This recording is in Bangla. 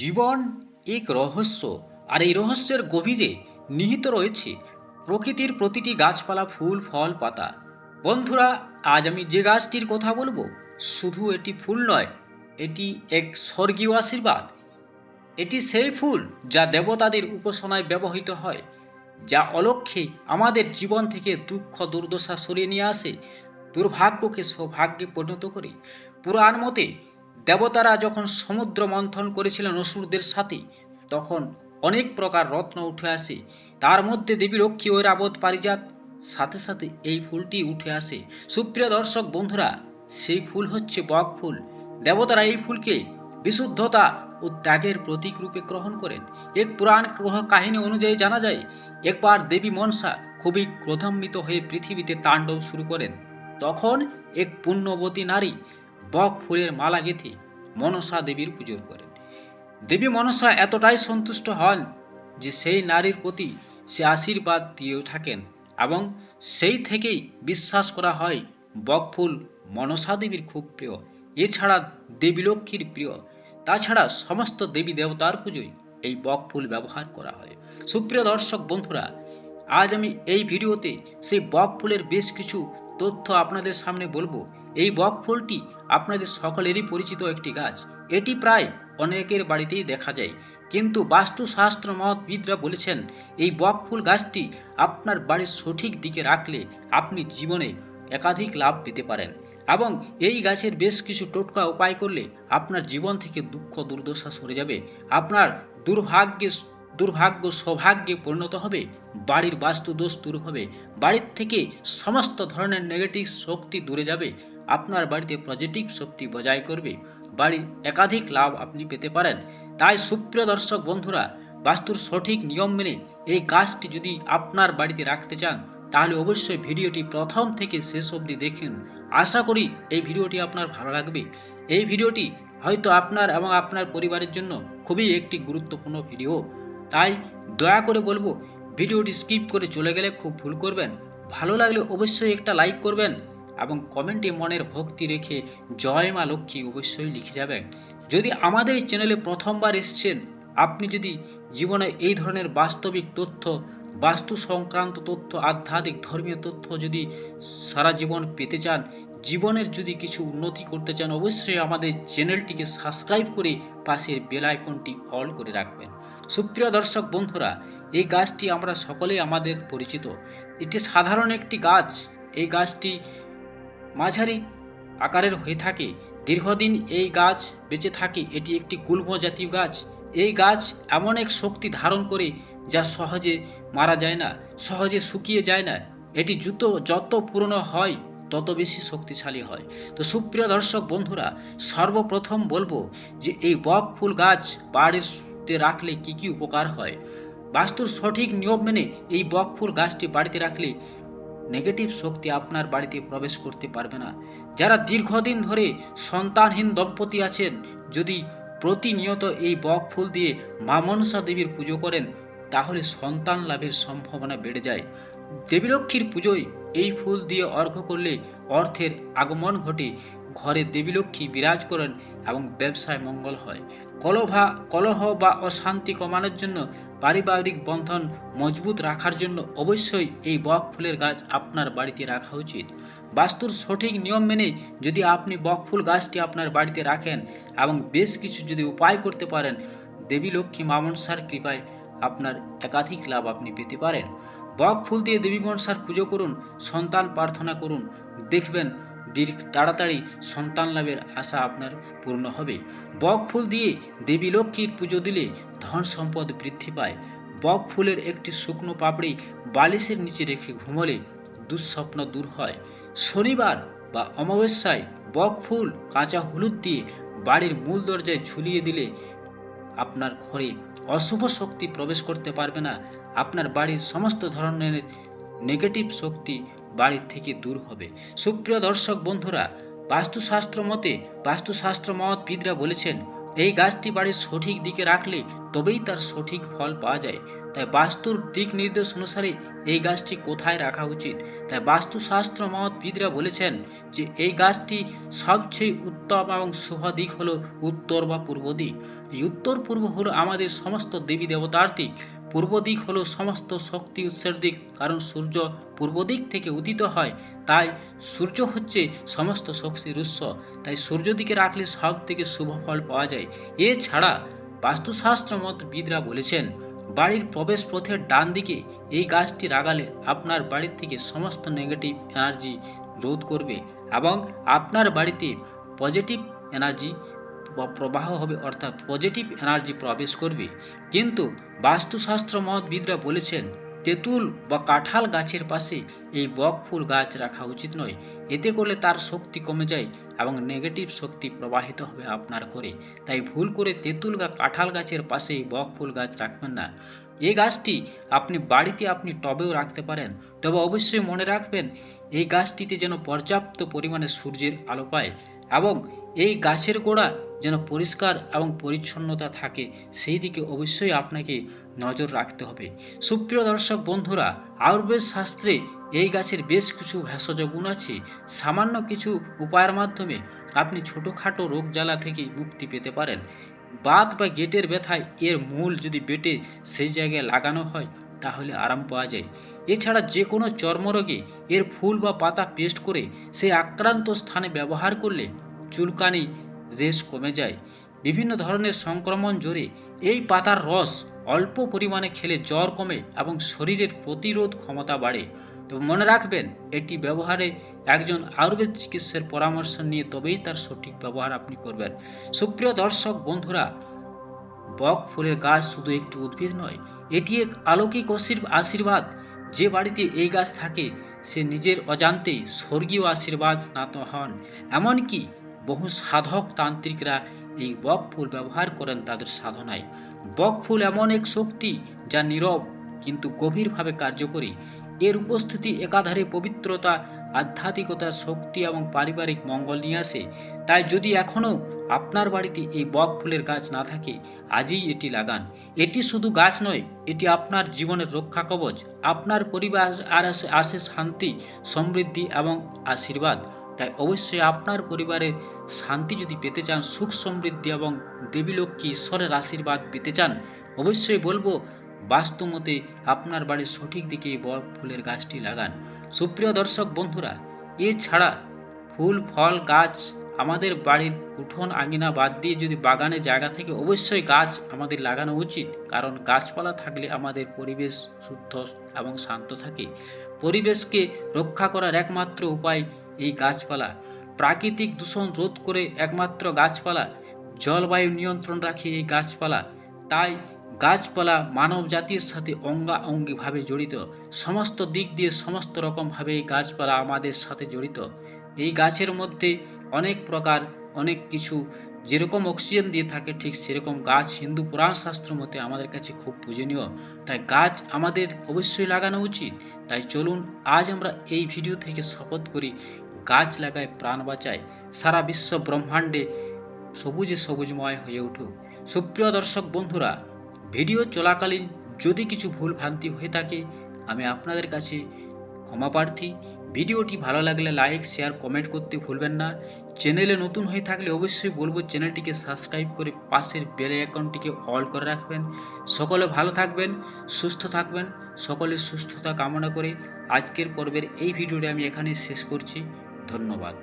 জীবন এক রহস্য, আর এই রহস্যের গভীরে নিহিত রয়েছে প্রকৃতির প্রতিটি গাছপালা, ফুল, ফল, পাতা। বন্ধুরা, আজ আমি যে গাছটির কথা বলব, শুধু এটি ফুল নয়, এটি এক স্বর্গীয় আশীর্বাদ। এটি সেই ফুল যা দেবতাদের উপাসনায় ব্যবহৃত হয়, যা অলক্ষ্যে আমাদের জীবন থেকে দুঃখ, দুর্দশা সরিয়ে নিয়ে আসে, দুর্ভাগ্যকে সৌভাগ্যে পরিণত করে। পুরাণ মতে দেবতারা যখন সমুদ্র মন্থন করেছিলেন অসুরদের সাথে, তখন অনেক প্রকার রত্ন উঠে আসে। তার মধ্যে দেবী লক্ষ্মী ঐরাবত পারিজাত, সাথে সাথে এই ফুলটি উঠে আসে। সুপ্রিয় দর্শক বন্ধুরা, সেই ফুল হচ্ছে বক ফুল। দেবতারা এই ফুলকে বিশুদ্ধতা ও ত্যাগের প্রতীক রূপে গ্রহণ করেন। এক পুরাণ কাহিনী অনুযায়ী জানা যায়, একবার দেবী মনসা খুবই ক্রোধান্বিত হয়ে পৃথিবীতে তাণ্ডব শুরু করেন। তখন এক পুণ্যবতী নারী বক ফুলের মালা গেঁথে মনসা দেবীর পুজো করেন দেবী মনসা এতটাই সন্তুষ্ট হন যে সেই নারীর প্রতি সে আশীর্বাদ দিয়েও থাকেন এবং সেই থেকেই বিশ্বাস করা হয় বকফুল মনসা দেবীর খুব প্রিয়। এছাড়া দেবী লক্ষ্মীর প্রিয়। তাছাড়া সমস্ত দেবী দেবতার পুজোয় এই বকফুল ব্যবহার করা হয়। সুপ্রিয় দর্শক বন্ধুরা, আজ আমি এই ভিডিওতে সেই বকফুলের বেশ কিছু তথ্য আপনাদের সামনে বলব। এই বক ফুলটি আপনাদের সকলেরই পরিচিত একটি গাছ। এটি প্রায় অনেকের বাড়িতেই দেখা যায়। কিন্তু বাস্তুশাস্ত্র মতবিদরা বলেছেন, এই বকফুল গাছটি আপনার বাড়ির সঠিক দিকে রাখলে আপনি জীবনে একাধিক লাভ পেতে পারেন এবং এই গাছের বেশ কিছু টোটকা উপায় করলে আপনার জীবন থেকে দুঃখ, দুর্দশা সরে যাবে। আপনার দুর্ভাগ্যে, দুর্ভাগ্য সৌভাগ্যে পরিণত হবে, বাড়ির বাস্তু দোষ দূর হবে, বাড়ির থেকে সমস্ত ধরনের নেগেটিভ শক্তি দূরে যাবে আপনার বাড়িতে পজিটিভ শক্তি বজায় করবে, বাড়ির একাধিক লাভ আপনি পেতে পারেন। তাই সুপ্রিয় দর্শক বন্ধুরা, বাস্তুর সঠিক নিয়ম মেনে এই গাছটি যদি আপনার বাড়িতে রাখতে চান, তাহলে অবশ্যই ভিডিওটি প্রথম থেকে শেষ অবধি দেখুন। আশা করি এই ভিডিওটি আপনার ভালো লাগবে। এই ভিডিওটি হয়তো আপনার এবং আপনার পরিবারের জন্য খুবই একটি গুরুত্বপূর্ণ ভিডিও। তাই দয়া করে বলব, ভিডিওটি স্কিপ করে চলে গেলে খুব ভুল করবেন। ভালো লাগলে অবশ্যই একটা লাইক করবেন। এবং কমেন্টে মনের ভক্তি রেখে জয় মা লক্ষ্মী অবশ্যই লিখে যাবেন। যদি আমাদের চ্যানেলে প্রথমবার এসছেন, আপনি যদি জীবনে এই ধরনের বাস্তবিক তথ্য, বাস্তু সংক্রান্ত তথ্য, আধ্যাত্মিক ধর্মীয় তথ্য যদি সারা জীবন পেতে চান, জীবনের যদি কিছু উন্নতি করতে চান, অবশ্যই আমাদের চ্যানেলটিকে সাবস্ক্রাইব করে পাশের বেল আইকনটি অল করে রাখবেন। সুপ্রিয় দর্শক বন্ধুরা, এই গাছটি আমরা সকলেই আমাদের পরিচিত। এটি সাধারণ একটি গাছ। এই গাছটি মাঝারি আকারের হয়ে থাকে। দীর্ঘদিন এই গাছ বেঁচে থাকে। এটি একটি গুল্ম জাতীয় গাছ। এই গাছ এমন এক শক্তি ধারণ করে যা সহজে মারা যায় না, সহজে শুকিয়ে যায় না। এটি যত যত পুরনো হয়, তত বেশি শক্তিশালী হয়। তো সুপ্রিয় দর্শক বন্ধুরা, সর্বপ্রথম বলব যে এই বক ফুল গাছ বাড়িতে রাখলে কি কি উপকার হয়? বাস্তুর সঠিক নিয়ম মেনে এই বক ফুল গাছটি বাড়িতে রাখলে নেগেটিভ শক্তি আপনার বাড়িতে প্রবেশ করতে পারবে না। যারা দীর্ঘদিন ধরে সন্তানহীন দম্পতি আছেন, যদি প্রতিনিয়ত এই বক ফুল দিয়ে মা মনসা দেবীর পুজো করেন, তাহলে সন্তান লাভের সম্ভাবনা বেড়ে যায়। দেবীলক্ষ্মীর পুজোয় এই ফুল দিয়ে অর্ঘ্য করলে অর্থের আগমন ঘটে, ঘরে দেবীলক্ষ্মী বিরাজ করেন এবং ব্যবসায় মঙ্গল হয়। কলভা, কলহ বা অশান্তি কমানোর জন্য পারিবারিক বন্ধন মজবুত রাখার জন্য অবশ্যই এই বক ফুলের গাছ আপনার বাড়িতে রাখা উচিত। বাস্তুর সঠিক নিয়ম মেনে যদি আপনি বক ফুল গাছটি আপনার বাড়িতে রাখেন এবং বেশ কিছু যদি উপায় করতে পারেন, দেবী লক্ষ্মী মামনসার কৃপায় আপনার একাধিক লাভ আপনি পেতে পারেন। বক ফুল দিয়ে দেবী মনসার পুজো করুন, সন্তান প্রার্থনা করুন, দেখবেন দীর্ঘ তাড়াতাড়ি সন্তান লাভের আশা আপনার পূর্ণ হবে। বক ফুল দিয়ে দেবী লক্ষ্মীর পুজো দিলে ধন সম্পদ বৃদ্ধি পায়। বক ফুলের একটি শুকনো পাপড়ি বালিশের নিচে রেখে ঘুমলে দুঃস্বপ্ন দূর হয়। শনিবার বা অমাবস্যায় বক ফুল কাঁচা হলুদ দিয়ে বাড়ির মূল দরজায় ঝুলিয়ে দিলে আপনার ঘরে অশুভ শক্তি প্রবেশ করতে পারবে না। আপনার বাড়ির সমস্ত ধরনের নেগেটিভ শক্তি বাড়ির থেকে দূর হবে। সুপ্রিয় দর্শক বন্ধুরা, বাস্তুশাস্ত্র মতে বাস্তুশাস্ত্র মতবিদরা বলেছেন, এই গাছটি বাড়ির সঠিক দিকে রাখলে তবেই তার সঠিক ফল পাওয়া যায়। তাই বাস্তুর দিক নির্দেশ অনুসারে এই গাছটি কোথায় রাখা উচিত? তাই বাস্তুশাস্ত্র মহৎবিদরা বলেছেন যে, এই গাছটি সবচেয়ে উত্তম এবং শুভ দিক হল উত্তর বা পূর্ব দিক। এই উত্তর পূর্ব হলো আমাদের সমস্ত দেবী দেবতার দিক। পূর্ব দিক হলো সমস্ত শক্তি উৎসের দিক। কারণ সূর্য পূর্ব দিক থেকে উদিত হয়, তাই সূর্য হচ্ছে সমস্ত শক্তির উৎস। তাই সূর্য দিকে রাখলে সব থেকে শুভ ফল পাওয়া যায়। এছাড়া বাস্তুশাস্ত্র মতবিদরা বলেছেন, বাড়ির প্রবেশ পথের ডান দিকে এই গাছটি লাগালে আপনার বাড়ির থেকে সমস্ত নেগেটিভ এনার্জি রোধ করবে এবং আপনার বাড়িতে পজিটিভ এনার্জি প্রবাহ হবে, অর্থাৎ পজিটিভ এনার্জি প্রবেশ করবে। কিন্তু বাস্তুশাস্ত্র মতবিদরা বলেছেন তেঁতুল বা কাঁঠাল গাছের পাশে এই বক ফুল গাছ রাখা উচিত নয়। এতে করলে তার শক্তি কমে যায় এবং নেগেটিভ শক্তি প্রবাহিত হবে আপনার ঘরে। তাই ভুল করে তেঁতুল বা কাঁঠাল গাছের পাশে এই বক ফুল গাছ রাখবেন না। এই গাছটি আপনি বাড়িতে আপনি টবেও রাখতে পারেন। তবে অবশ্যই মনে রাখবেন, এই গাছটিতে যেন পর্যাপ্ত পরিমাণে সূর্যের আলো পায়। এবং এই গাছের গোড়া যেন পরিষ্কার এবং পরিচ্ছন্নতা থাকে, সেই দিকে অবশ্যই আপনাকে নজর রাখতে হবে। সুপ্রিয় দর্শক বন্ধুরা, আয়ুর্বেদ শাস্ত্রে এই গাছের বেশ কিছু ভেষজ গুণ আছে। সামান্য কিছু উপায়ের মাধ্যমে আপনি ছোটোখাটো রোগ জ্বালা থেকে মুক্তি পেতে পারেন। বাত বা গেটের ব্যথায় এর মূল যদি বেটে সেই জায়গায় লাগানো হয় তাহলে আরাম পাওয়া যায়। এছাড়া যে কোনো চর্মরোগে এর ফুল বা পাতা পেস্ট করে সেই আক্রান্ত স্থানে ব্যবহার করলে চুলকানি রেশ কমে যায়। বিভিন্ন ধরনের সংক্রমণ জোরে এই পাতার রস অল্প পরিমাণে খেলে জ্বর কমে এবং শরীরের প্রতিরোধ ক্ষমতা বাড়ে। তো মনে রাখবেন, এটি ব্যবহারে একজন আয়ুর্বেদ চিকিৎসার পরামর্শ নিয়ে তবেই তার সঠিক ব্যবহার আপনি করবেন। সুপ্রিয় দর্শক, বন্ধুরা, বক ফুলের গাছ শুধু একটি উদ্ভিদ নয় এটি এক আলৌকিক আশীর্বাদ। যে বাড়িতে এই গাছ থাকে, সে নিজের অজান্তে স্বর্গীয় আশীর্বাদ স্নাত হন। এমনকি বহু সাধক তান্ত্রিকরা এই বক ফুল ব্যবহার করেন তাদের সাধনায়। বক ফুল এমন এক শক্তি যা নীরব কিন্তু গভীরভাবে কার্যকরী। এর উপস্থিতি একাধারে পবিত্রতা আধ্যাত্মিকতা শক্তি এবং পারিবারিক মঙ্গল নিয়ে আসে। তাই যদি এখনও আপনার বাড়িতে এই বক ফুলের গাছ না থাকে, আজই এটি লাগান। এটি শুধু গাছ নয়, এটি আপনার জীবনের রক্ষা কবচ। আপনার পরিবার আর আসে শান্তি, সমৃদ্ধি এবং আশীর্বাদ। তাই অবশ্যই আপনার পরিবারের শান্তি যদি পেতে চান, সুখ সমৃদ্ধি এবং দেবীলক্ষ্মী ঈশ্বরের আশীর্বাদ পেতে চান, অবশ্যই বলব বাস্তুমতে আপনার বাড়ির সঠিক দিকে বক ফুলের গাছটি লাগান। সুপ্রিয় দর্শক বন্ধুরা, এছাড়া ফুল, ফল, গাছ আমাদের বাড়ির উঠোন, আঙিনা বাদ দিয়ে যদি বাগানে জায়গা থেকে অবশ্যই গাছ আমাদের লাগানো উচিত। কারণ গাছপালা থাকলে আমাদের পরিবেশ শুদ্ধ এবং শান্ত থাকে। পরিবেশকে রক্ষা করার একমাত্র উপায় এই গাছপালা। প্রাকৃতিক দূষণ রোধ করে একমাত্র গাছপালা। জলবায়ু নিয়ন্ত্রণ রাখে এই গাছপালা। তাই গাছপালা মানব জাতির সাথে অঙ্গাঅঙ্গিভাবে জড়িত। সমস্ত দিক দিয়ে সমস্ত রকমভাবে এই গাছপালা আমাদের সাথে জড়িত। এই গাছের মধ্যে অনেক প্রকার অনেক কিছু যেরকম অক্সিজেন দিয়ে থাকে, ঠিক সেরকম গাছ হিন্দু পুরাণ শাস্ত্র মতে আমাদের কাছে খুব পূজনীয়। তাই গাছ আমাদের অবশ্যই লাগানো উচিত। তাই চলুন আজ আমরা এই ভিডিও থেকে শপথ করি, গাছ লাগায় প্রাণ বাঁচায়। সারা বিশ্ব ব্রহ্মাণ্ডে সবুজে সবুজময় হয়ে উঠুক। সুপ্রিয় দর্শক বন্ধুরা ভিডিও চলাকালীন যদি কিছু ভুল ভ্রান্তি হয়ে থাকে, আমি আপনাদের কাছে ক্ষমা প্রার্থী। ভিডিওটি ভালো লাগলে লাইক শেয়ার কমেন্ট করতে ভুলবেন না। চ্যানেলে নতুন হয়ে থাকলে অবশ্যই বলব চ্যানেলটিকে সাবস্ক্রাইব করে পাশের বেল অ্যাকাউন্টটিকে অল করে রাখবেন। সকলে ভালো থাকবেন, সুস্থ থাকবেন, সকলের সুস্থতা কামনা করে আজকের পর্বের এই ভিডিওটি আমি এখানে শেষ করছি। ধন্যবাদ।